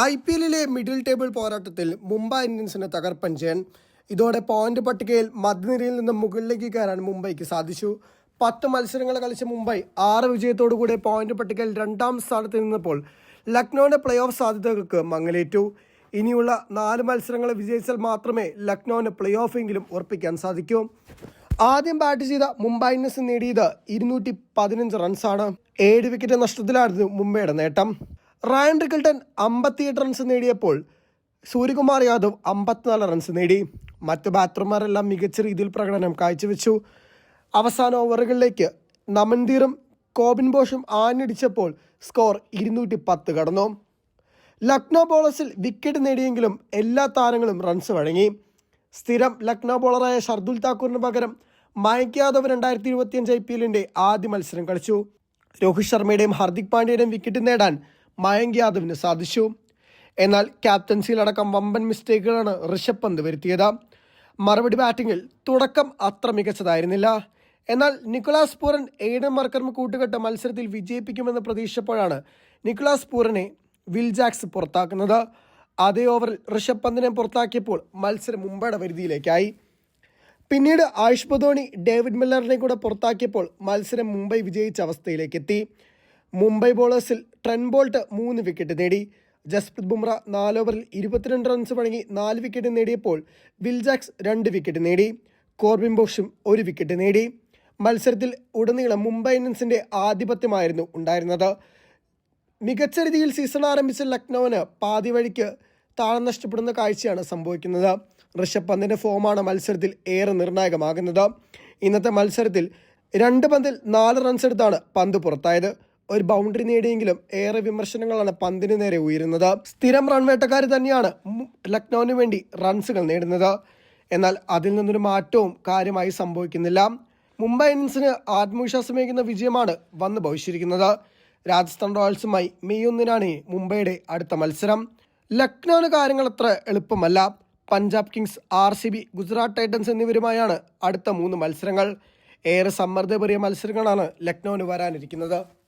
I P എല്ലിലെ middle table പോരാട്ടത്തിൽ മുംബൈ ഇന്ത്യൻസിന് തകർപ്പൻ ജയൻ. ഇതോടെ പോയിന്റ് പട്ടികയിൽ മധ്യനിരയിൽ നിന്ന് മുകളിലേക്ക് കയറാൻ മുംബൈക്ക് സാധിച്ചു. പത്ത് മത്സരങ്ങൾ കളിച്ച മുംബൈ ആറ് വിജയത്തോടുകൂടി പോയിന്റ് പട്ടികയിൽ രണ്ടാം സ്ഥാനത്ത് നിന്നപ്പോൾ ലക്നൌവിന്റെ പ്ലേ ഓഫ് സാധ്യതകൾക്ക് മങ്ങലേറ്റു. ഇനിയുള്ള നാല് മത്സരങ്ങൾ വിജയിച്ചാൽ മാത്രമേ ലക്നൌവിന് പ്ലേ ഓഫെങ്കിലും ഉറപ്പിക്കാൻ സാധിക്കൂ. ആദ്യം ബാറ്റ് ചെയ്ത മുംബൈ ഇന്ത്യൻസ് നേടിയത് ഇരുന്നൂറ്റി പതിനഞ്ച് റൺസാണ് ഏഴ് വിക്കറ്റ് നഷ്ടത്തിലായിരുന്നു മുംബൈയുടെ നേട്ടം. റയൻ റിക്കിൾട്ടൺ അമ്പത്തിയെട്ട് റൺസ് നേടിയപ്പോൾ സൂര്യകുമാർ യാദവ് അമ്പത്തിനാല് റൺസ് നേടി. മറ്റ് ബാറ്റർമാരെല്ലാം മികച്ച രീതിയിൽ പ്രകടനം കാഴ്ചവെച്ചു. അവസാന ഓവറുകളിലേക്ക് നമൻദീറും കോബിൻ ബോഷും ആഞ്ഞടിച്ചപ്പോൾ സ്കോർ ഇരുന്നൂറ്റി പത്ത് കടന്നു. ലക്നോ ബോളേഴ്സിൽ വിക്കറ്റ് നേടിയെങ്കിലും എല്ലാ താരങ്ങളും റൺസ് വഴങ്ങി. സ്ഥിരം ലക്നോ ബോളറായ ഷർദുൽ താക്കൂറിന് പകരം മയക് യാദവ് രണ്ടായിരത്തി ഇരുപത്തിയഞ്ച് ഐ പി എല്ലിന്റെ ആദ്യ മത്സരം കളിച്ചു. രോഹിത് ശർമ്മയുടെയും ഹർദിക് പാണ്ഡ്യയുടെയും വിക്കറ്റ് നേടാൻ മയങ്ക് യാദവിന് സാധിച്ചു. എന്നാൽ ക്യാപ്റ്റൻസിയിലടക്കം വമ്പൻ മിസ്റ്റേക്കുകളാണ് ഋഷഭ് പന്ത് വരുത്തിയത്. മറുപടി ബാറ്റിംഗിൽ തുടക്കം അത്ര മികച്ചതായിരുന്നില്ല. എന്നാൽ നിക്കോളാസ് പൂരൻ എയ്ഡൻ മർക്കറും കൂട്ടുകെട്ട് മത്സരത്തിൽ വിജയിപ്പിക്കുമെന്ന് പ്രതീക്ഷിച്ചപ്പോഴാണ് നിക്കോളാസ് പൂരനെ വിൽജാക്സ് പുറത്താക്കുന്നത്. അതേ ഓവറിൽ ഋഷഭ് പന്തിനെ പുറത്താക്കിയപ്പോൾ മത്സരം മുംബൈയുടെ പരിധിയിലേക്കായി. പിന്നീട് ആയുഷ് ബദോണി ഡേവിഡ് മില്ലറിനെ കൂടെ പുറത്താക്കിയപ്പോൾ മത്സരം മുംബൈ വിജയിച്ച അവസ്ഥയിലേക്ക് എത്തി മുംബൈ ബോളേഴ്സിൽ ട്രെൻ ബോൾട്ട് മൂന്ന് വിക്കറ്റ് നേടി. ജസ്പ്രീത് ബുംറ നാല് ഓവറിൽ ഇരുപത്തിരണ്ട് റൺസ് വഴങ്ങി നാല് വിക്കറ്റ് നേടിയപ്പോൾ വിൽജാക്സ് രണ്ട് വിക്കറ്റ് നേടി. കോർബിൻ ബോഷും ഒരു വിക്കറ്റ് നേടി. മത്സരത്തിൽ ഉടനീളം മുംബൈ ഇന്ത്യൻസിന്റെ ആധിപത്യമായിരുന്നു ഉണ്ടായിരുന്നത്. മികച്ച രീതിയിൽ സീസൺ ആരംഭിച്ച ലക്നൌവിന് പാതി വഴിക്ക് താളം നഷ്ടപ്പെടുന്ന കാഴ്ചയാണ് സംഭവിക്കുന്നത്. ഋഷഭ് പന്തിന്റെ ഫോമാണ് മത്സരത്തിൽ ഏറെ നിർണായകമാകുന്നത്. ഇന്നത്തെ മത്സരത്തിൽ രണ്ട് പന്തിൽ നാല് റൺസ് എടുത്താണ് പന്ത് പുറത്തായത്. ഒരു ബൗണ്ടറി നേടിയെങ്കിലും ഏറെ വിമർശനങ്ങളാണ് പന്തിന് നേരെ ഉയരുന്നത്. സ്ഥിരം റൺവേട്ടക്കാർ തന്നെയാണ് ലക്നൌവിന് വേണ്ടി റൺസുകൾ നേടുന്നത്. എന്നാൽ അതിൽ നിന്നൊരു മാറ്റവും കാര്യമായി സംഭവിക്കുന്നില്ല. മുംബൈ ഇന്ത്യൻസിന് ആത്മവിശ്വാസമേകുന്ന വിജയമാണ് വന്ന് ഭവിച്ചിരിക്കുന്നത്. രാജസ്ഥാൻ റോയൽസുമായി മെയ് ഒന്നിനാണ് മുംബൈയുടെ അടുത്ത മത്സരം. ലക്നൌവിന് കാര്യങ്ങൾ അത്ര എളുപ്പമല്ല. Punjab kings R C B Gujarat titans എന്നിവരുമായാണ് അടുത്ത മൂന്ന് മത്സരങ്ങൾ. ഏറെ സമ്മർദ്ദപേറിയ മത്സരങ്ങളാണ് ലക്നൌവിന് വരാനിരിക്കുന്നത്.